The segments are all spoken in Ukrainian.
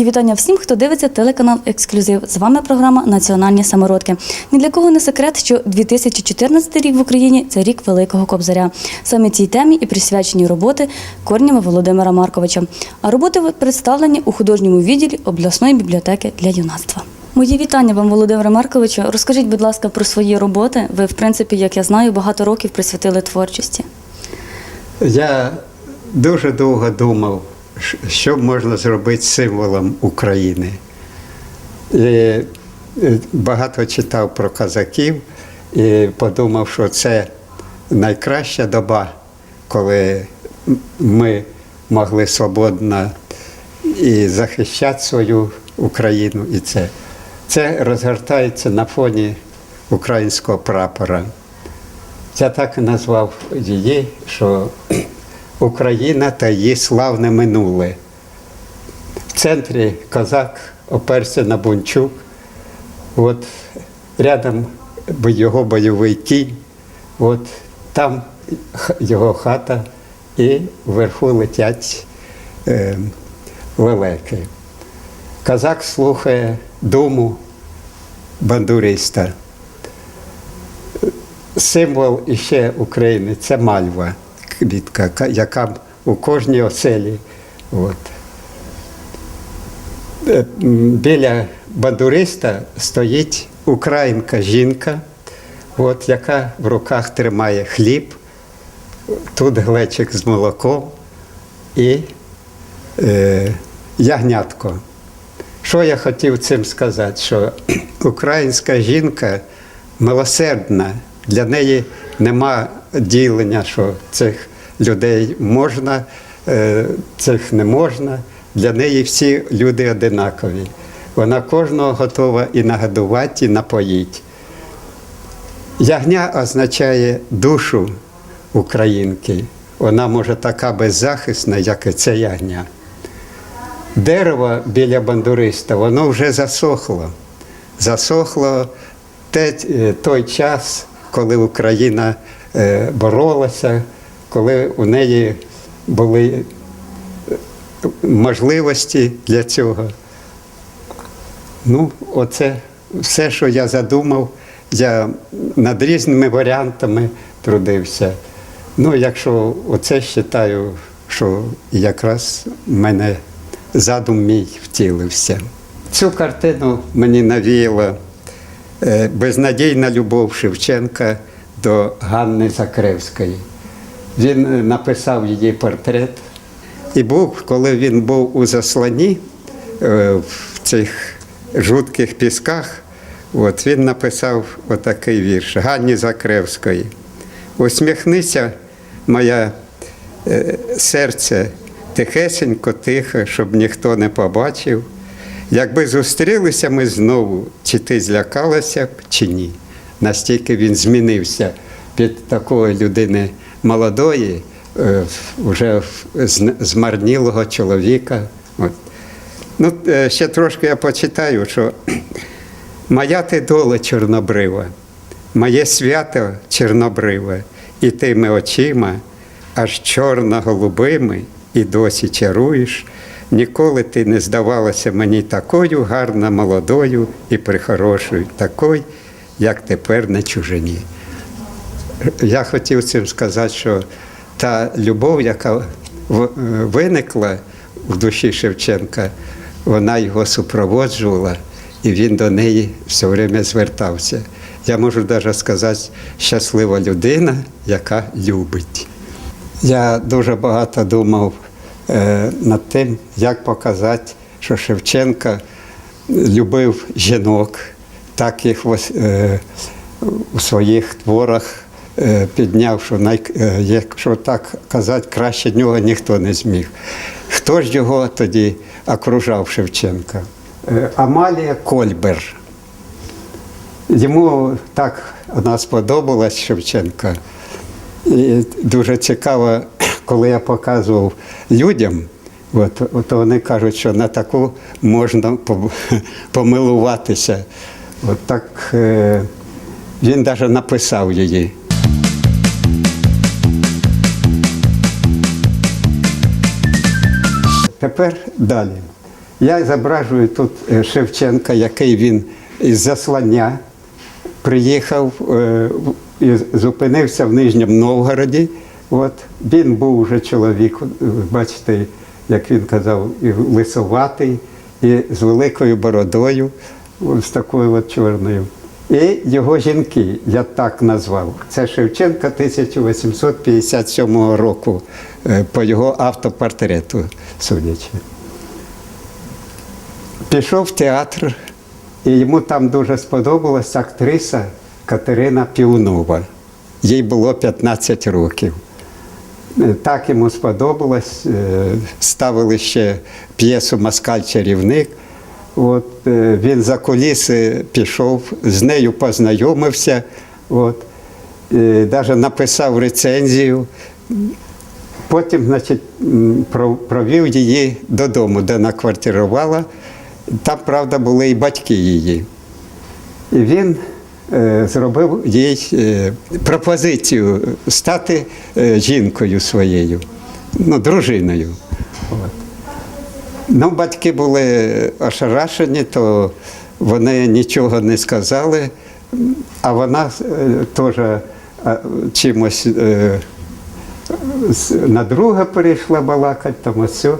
Мої вітання всім, хто дивиться телеканал Ексклюзив. З вами програма Національні самородки. Ні для кого не секрет, що 2014 рік в Україні це рік Великого Кобзаря. Саме цій темі і присвячені роботи корнями Володимира Марковича. А роботи представлені у художньому відділі обласної бібліотеки для юнацтва. Мої вітання вам, Володимире Марковичу. Розкажіть, будь ласка, про свої роботи. Ви, в принципі, як я знаю, багато років присвятили творчості. Я дуже довго думав, що можна зробити символом України. І е, багато читав про козаків і подумав, що це найкраща доба, коли ми могли свободно і захищати свою Україну. І це, це розгортається на фоні українського прапора. Я так і назвав її, що Україна та її славне минуле. В центрі козак оперся на бунчук. От рядом його бойовий кінь, от там його хата, і вверху летять е, лелеки. Козак слухає думу бандуриста символ іще України це мальва, квітка, яка у кожній оселі. От. Е, Біля бандуриста стоїть українка жінка, от, яка в руках тримає хліб, тут глечик з молоком і е, ягнятко. Що я хотів цим сказати? Що українська жінка милосердна, для неї нема ділення, що цих людей можна, е, цих не можна. Для неї всі люди одинакові. Вона кожного готова і нагодувати, і напоїти. Ягня означає душу українки. Вона може така беззахисна, як і це ягня. Дерево біля бандуриста, воно вже засохло. Засохло е, той час, коли Україна е, боролася, коли у неї були е, можливості для цього. Ну, оце все, що я задумав, я над різними варіантами трудився. Ну, якщо оце вважаю, що якраз в мене задум мій втілився. Цю картину мені навіяла е, безнадійна любов Шевченка до Ганни Закревської. Він е, написав її портрет. І був, коли він був у засланні е, в цих жутких пісках, от, він написав отакий вірш Ганні Закревської. Усміхнися, моя е, серце, тихесенько, тихо, щоб ніхто не побачив. Якби зустрілися ми знову, чи ти злякалася б, чи ні. Настільки він змінився під такої людини молодої, е, вже змарнілого чоловіка. От. Ну, е, ще трошки я почитаю, що моя ти доля чорнобрива, моє свято чорнобриве, і тими очима, аж чорно-голубими, і досі чаруєш. Ніколи ти не здавалася мені такою гарно молодою і прихорошою, такою, як тепер на чужині. Я хотів цим сказати, що та любов, яка е, виникла в душі Шевченка, вона його супроводжувала, і він до неї все время звертався. Я можу навіть сказати, щаслива людина, яка любить. Я дуже багато думав е, над тим, як показати, що Шевченко любив жінок, так їх е, у своїх творах е, підняв, що най, е, якщо так казати, краще нього ніхто не зміг. Хто ж його тоді окружав Шевченка? Е, Амалія Кольбер. Йому так вона сподобалась Шевченка. І дуже цікаво, коли я показував людям, от, от вони кажуть, що на таку можна помилуватися. От так е, він навіть написав її. Тепер далі. Я зображую тут е, Шевченка, який він із заслання приїхав е, і зупинився в Нижньому Новгороді. От, він був вже чоловік, бачите, як він казав, і лисоватий, і з великою бородою, з такою от чорною. І його жінки, я так назвав. Це Шевченка 1857 року, е, по його автопортрету, судячи. Пішов в театр, і йому там дуже сподобалась актриса Катерина Піунова. Їй було 15 років. Е, Так йому сподобалось. е, Ставили ще п'єсу Москаль-чарівник. От, е, він за куліси пішов, з нею познайомився. Навіть написав рецензію. Потім, значить, провів її додому, де вона квартирувала. Там, правда, були і батьки її. І він е, зробив їй е, пропозицію стати е, жінкою своєю, ну, дружиною. От. Ну, батьки були ошарашені, то вони нічого не сказали, а вона е, теж е, чимось. Е, на друга перейшла балакати, там все.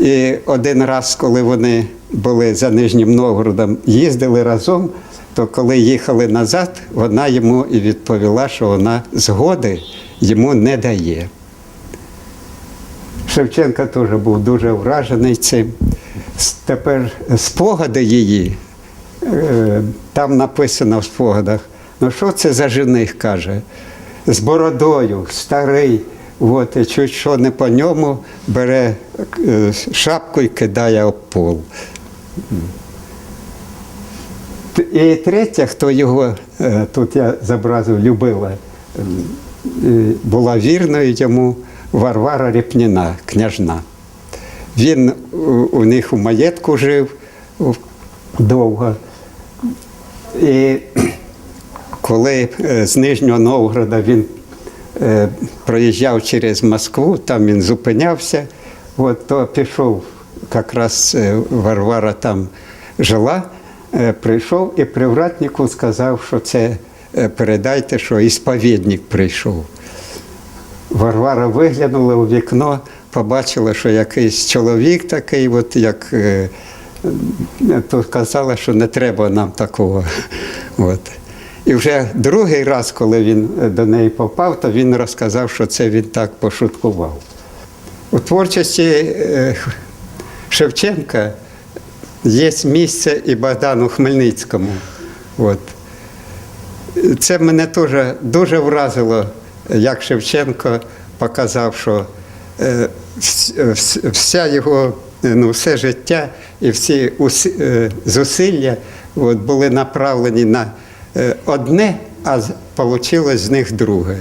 І один раз, коли вони були за Нижнім Новгородом, їздили разом, то коли їхали назад, вона йому і відповіла, що вона згоди йому не дає. Шевченка теж був дуже вражений цим. Тепер спогади її, е, там написано в спогадах, ну що це за жених, каже, з бородою, старий, от, чуть що не по ньому, бере е, шапку і кидає об пол. І третя, хто його е, тут я зобразив, любила, була вірною йому Варвара Репніна, княжна. Він у, них у маєтку жив довго. І коли е, з Нижнього Новгорода він е, проїжджав через Москву, там він зупинявся, от, то пішов, якраз е, Варвара там жила, прийшов і привратнику сказав, що це передайте, що ісповідник прийшов. Варвара виглянула у вікно, побачила, що якийсь чоловік такий, от як е, е, то казала, що не треба нам такого. От. І вже другий раз, коли він е, до неї попав, то він розказав, що це він так пошуткував. У творчості Шевченка є місце і Богдану Хмельницькому. От. Це мене теж дуже вразило, як Шевченко показав, що е, вс- вся його, е, ну, все життя і всі е, зусилля от, були направлені на е, одне, а вийшло з них друге.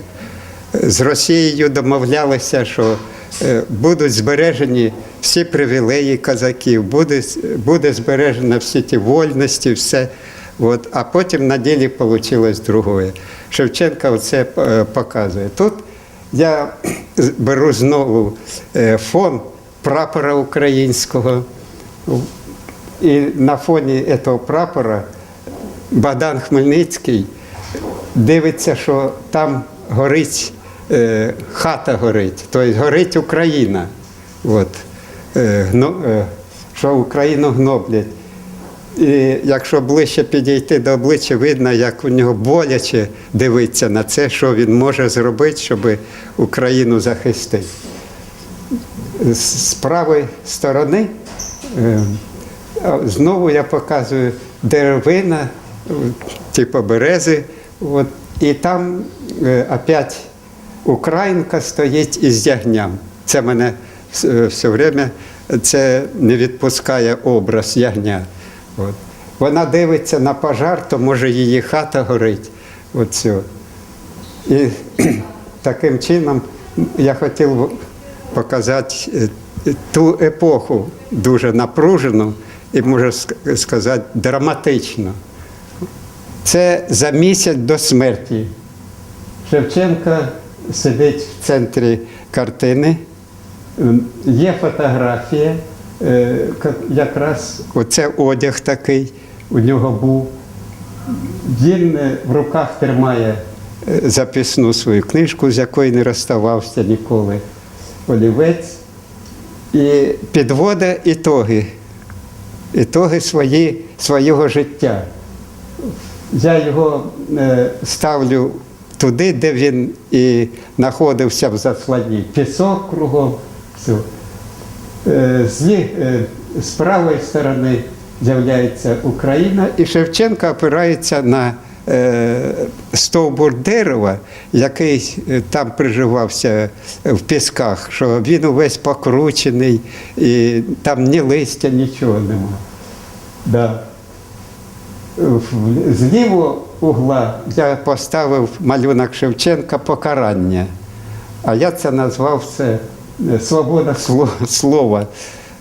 З Росією домовлялися, що е, будуть збережені всі привілеї козаків, буде, буде збережено всі ті вольності, все. От, а потім на ділі вийшло друге. Шевченка це е, показує. Тут я беру знову е, фон прапора українського. І на фоні цього прапора Богдан Хмельницький дивиться, що там горить е, хата горить, тобто горить Україна. От, що Україну гноблять. І якщо ближче підійти до обличчя, видно, як у нього боляче дивиться на це, що він може зробити, щоб Україну захистити. З правої сторони е, знову я показую деревина, типу берези. От, і там е, опять українка стоїть із ягням. Це мене е, все время це не відпускає образ ягня. От. Вона дивиться на пожар, то може її хата горить. Все. І таким чином я хотів показати е, ту епоху дуже напружену і, можу сказати, драматичну. Це за місяць до смерті. Шевченко сидить в центрі картини. Є фотографія, якраз оце одяг такий у нього був. Він е, в руках тримає е, записну свою книжку, з якої не розставався ніколи олівець, і підводить ітоги, ітоги свої, свого життя. Я його е, ставлю туди, де він і знаходився в засланні. Пісок кругом. Все. Е, з, е, з правої сторони з'являється Україна, і Шевченко опирається на е, стовбур дерева, який там приживався в пісках, що він увесь покручений, і там ні листя, нічого нема. Да. З лівого угла я поставив малюнок Шевченка покарання. А я це назвав це свобода сло- слова.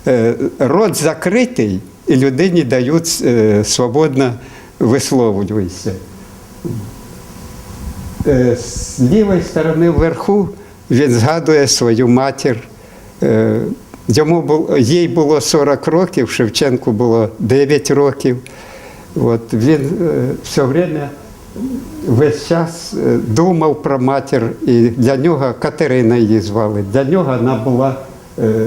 Е, Рот закритий, і людині дають е, свободно висловлюватися. Е, З лівої сторони вверху він згадує свою матір. Е, Йому було, їй було 40 років, Шевченку було 9 років. От, він е, все время весь час е, думав про матір, і для нього Катерина її звали. Для нього вона була е,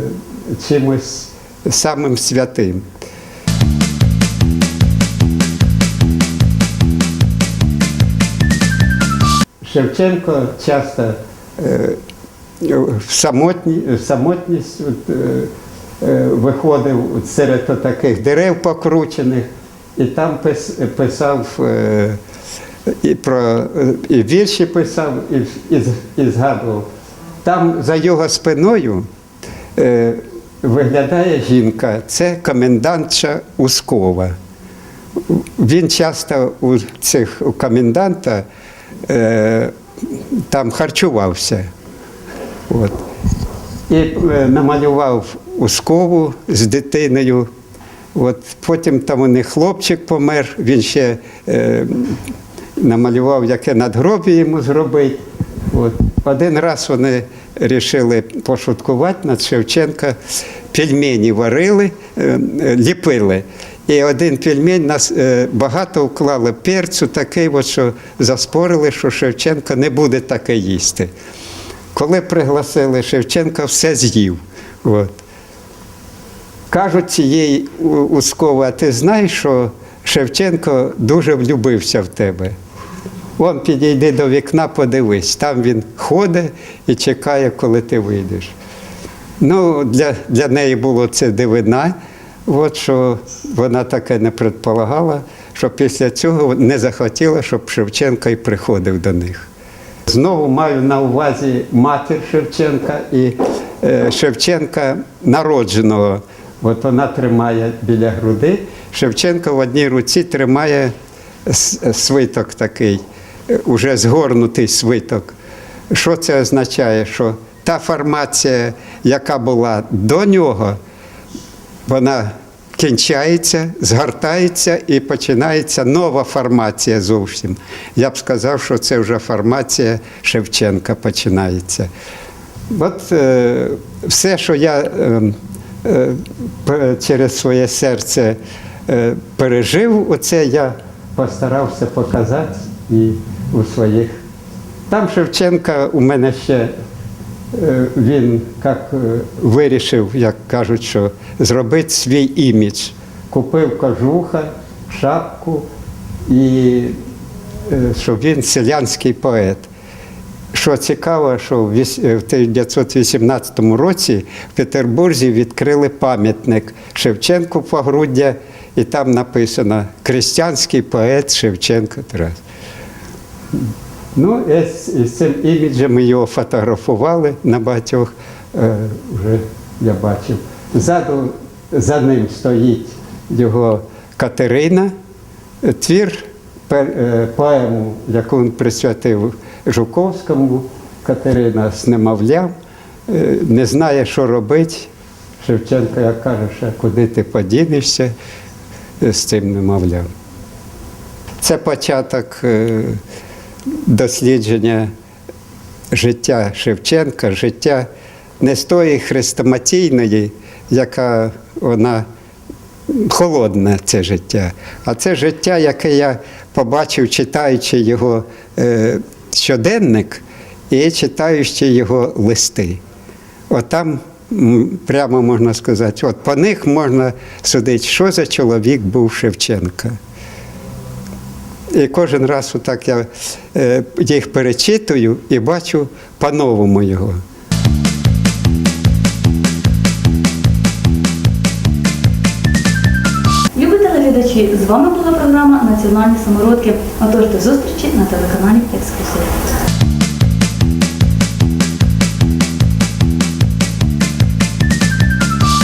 чимось самим святим. Шевченко часто е, в, самотні, в самотність от, виходив серед таких дерев покручених, і там пис- писав і про і вірші писав, і, і, і згадував. Там за його спиною е, виглядає жінка, це комендантша Ускова. Він часто у цих у коменданта е, там харчувався. От. І е, намалював Ускову з дитиною. От. Потім там у них хлопчик помер, він ще е, намалював, яке надгробі йому зробити. От. Один раз вони вирішили пошуткувати над Шевченка, пельмені варили, е, ліпили. І один пельмень нас е, багато вклали перцю, такий, от, що заспорили, що Шевченко не буде таке їсти. Коли пригласили Шевченка, все з'їв. От. Кажуть цієї Ускова, а ти знаєш, що Шевченко дуже влюбився в тебе. Вон підійди до вікна, подивись, там він ходить і чекає, коли ти вийдеш. Ну, для, для неї було це дивина, от що вона таке не предполагала, що після цього не захотіла, щоб Шевченко і приходив до них. Знову маю на увазі матір Шевченка і е, Шевченка народженого. От вона тримає біля груди. Шевченко в одній руці тримає свиток такий, уже згорнутий свиток. Що це означає? Що та формація, яка була до нього, вона кінчається, згортається і починається нова формація зовсім. Я б сказав, що це вже формація Шевченка починається. От е, все, що я е, е, через своє серце е, пережив, оце я постарався показати і у своїх. Там Шевченка у мене ще Е, він як е, вирішив, як кажуть, що зробити свій імідж. Купив кожуха, шапку і е, що він селянський поет. Що цікаво, що в віс- е, в 1918 році в Петербурзі відкрили пам'ятник Шевченку Погруддя, і там написано Крестьянський поет Шевченко Тарас. Ну, з, цим іміджем ми його фотографували на багатьох, е, вже я бачив. Ззаду за ним стоїть його Катерина, е, твір, е, поему, яку він присвятив Жуковському. Катерина з немовлям, е, не знає, що робити. Шевченко як каже, що куди ти подінешся з цим немовлям. Це початок дослідження життя Шевченка, життя не з тої хрестоматійної, яка вона холодне це життя. А це життя, яке я побачив, читаючи його е, щоденник і читаючи його листи. Отам м, прямо можна сказати, от по них можна судити, що за чоловік був Шевченка. І кожен раз отак я е, їх перечитую і бачу по-новому його. Любі телеглядачі, з вами була програма Національні самородки. Отож до зустрічі на телеканалі Ексклюзив.